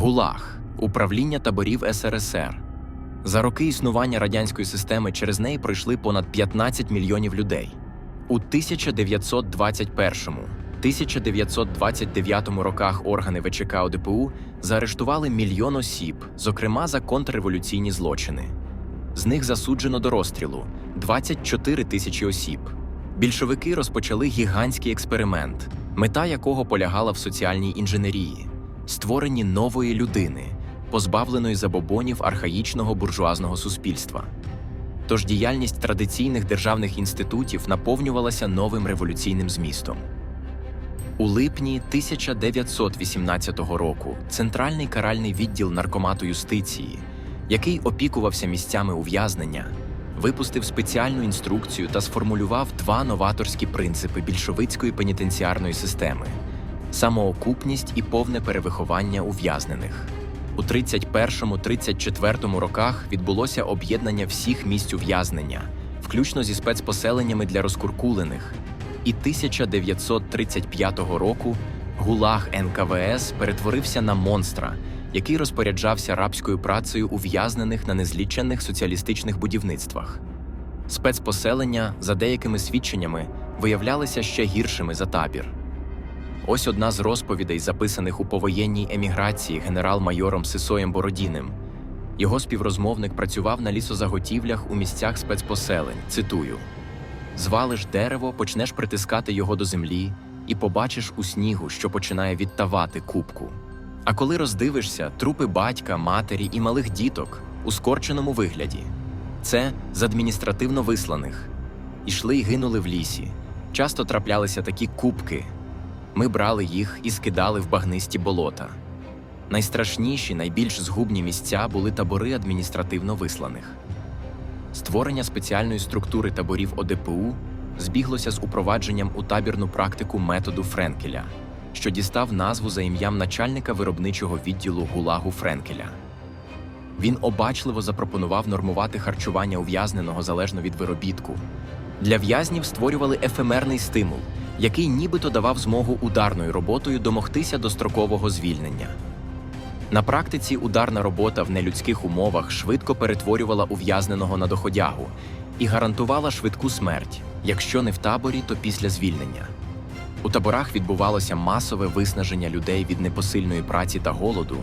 ГУЛАГ управління таборів СРСР. За роки існування радянської системи через неї пройшли понад 15 мільйонів людей. У 1921-1929 роках органи ВЧК ОДПУ заарештували мільйон осіб, зокрема за контрреволюційні злочини. З них засуджено до розстрілу 24 тисячі осіб. Більшовики розпочали гігантський експеримент, мета якого полягала в соціальній інженерії, створенні нової людини, позбавленої забобонів архаїчного буржуазного суспільства. Тож діяльність традиційних державних інститутів наповнювалася новим революційним змістом. У липні 1918 року Центральний каральний відділ наркомату юстиції, який опікувався місцями ув'язнення, випустив спеціальну інструкцію та сформулював два новаторські принципи більшовицької пенітенціарної системи самоокупність і повне перевиховання ув'язнених. У 31-34 роках відбулося об'єднання всіх місць ув'язнення, включно зі спецпоселеннями для розкуркулених. І 1935 року ГУЛАГ НКВС перетворився на монстра, який розпоряджався рабською працею ув'язнених на незліченних соціалістичних будівництвах. Спецпоселення, за деякими свідченнями, виявлялися ще гіршими за табір. Ось одна з розповідей, записаних у повоєнній еміграції генерал-майором Сисоєм Бородіним. Його співрозмовник працював на лісозаготівлях у місцях спецпоселень. Цитую: звалиш дерево, почнеш притискати його до землі, і побачиш у снігу, що починає відтавати кубку. А коли роздивишся трупи батька, матері і малих діток у скорченому вигляді, це з адміністративно висланих. Ішли й гинули в лісі. Часто траплялися такі кубки. Ми брали їх і скидали в багнисті болота. Найстрашніші, найбільш згубні місця були табори адміністративно висланих. Створення спеціальної структури таборів ОДПУ збіглося з упровадженням у табірну практику методу Френкеля, що дістав назву за ім'ям начальника виробничого відділу Гулагу Френкеля. Він обачливо запропонував нормувати харчування ув'язненого залежно від виробітку. Для в'язнів створювали ефемерний стимул, який нібито давав змогу ударною роботою домогтися дострокового звільнення. На практиці ударна робота в нелюдських умовах швидко перетворювала ув'язненого на доходягу і гарантувала швидку смерть, якщо не в таборі, то після звільнення. У таборах відбувалося масове виснаження людей від непосильної праці та голоду,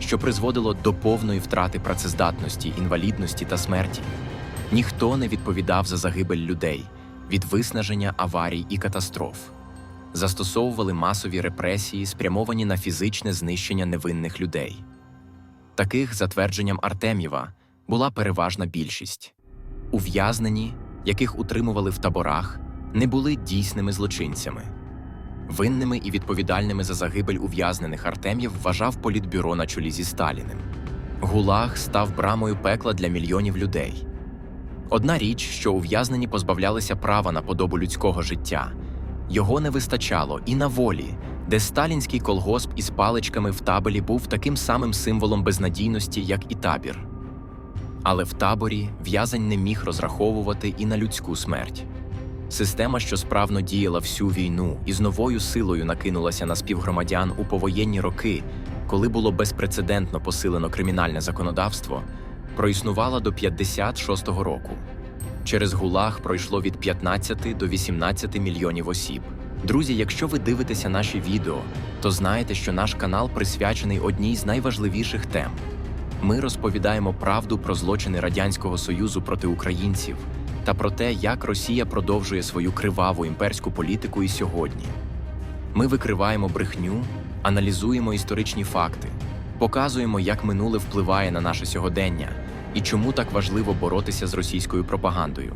що призводило до повної втрати працездатності, інвалідності та смерті. Ніхто не відповідав за загибель людей від виснаження аварій і катастроф. Застосовували масові репресії, спрямовані на фізичне знищення невинних людей. Таких, за твердженням Артем'єва, була переважна більшість. Ув'язнені, яких утримували в таборах, не були дійсними злочинцями. Винними і відповідальними за загибель ув'язнених Артем'єв вважав політбюро на чолі зі Сталіним. Гулаг став брамою пекла для мільйонів людей. Одна річ, що ув'язнені позбавлялися права на подобу людського життя. Його не вистачало і на волі, де сталінський колгосп із паличками в табелі був таким самим символом безнадійності, як і табір. Але в таборі в'язень не міг розраховувати і на людську смерть. Система, що справно діяла всю війну і з новою силою накинулася на співгромадян у повоєнні роки, коли було безпрецедентно посилено кримінальне законодавство, проіснувала до 56-го року. Через ГУЛАГ пройшло від 15 до 18 мільйонів осіб. Друзі, якщо ви дивитеся наші відео, то знаєте, що наш канал присвячений одній з найважливіших тем. Ми розповідаємо правду про злочини Радянського Союзу проти українців та про те, як Росія продовжує свою криваву імперську політику і сьогодні. Ми викриваємо брехню, аналізуємо історичні факти, показуємо, як минуле впливає на наше сьогодення і чому так важливо боротися з російською пропагандою.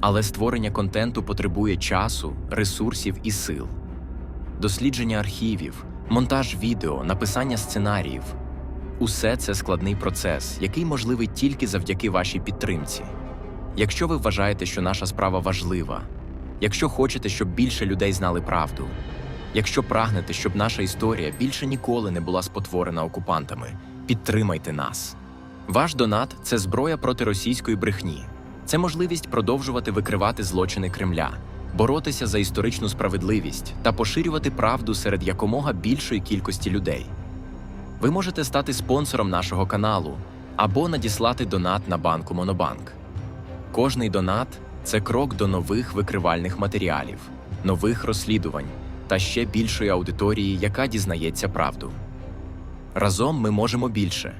Але створення контенту потребує часу, ресурсів і сил. Дослідження архівів, монтаж відео, написання сценаріїв усе це складний процес, який можливий тільки завдяки вашій підтримці. Якщо ви вважаєте, що наша справа важлива, якщо хочете, щоб більше людей знали правду, якщо прагнете, щоб наша історія більше ніколи не була спотворена окупантами, підтримайте нас. Ваш донат це зброя проти російської брехні, це можливість продовжувати викривати злочини Кремля, боротися за історичну справедливість та поширювати правду серед якомога більшої кількості людей. Ви можете стати спонсором нашого каналу або надіслати донат на банку Монобанк. Кожний донат це крок до нових викривальних матеріалів, нових розслідувань та ще більшої аудиторії, яка дізнається правду. Разом ми можемо більше.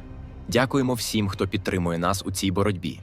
Дякуємо всім, хто підтримує нас у цій боротьбі.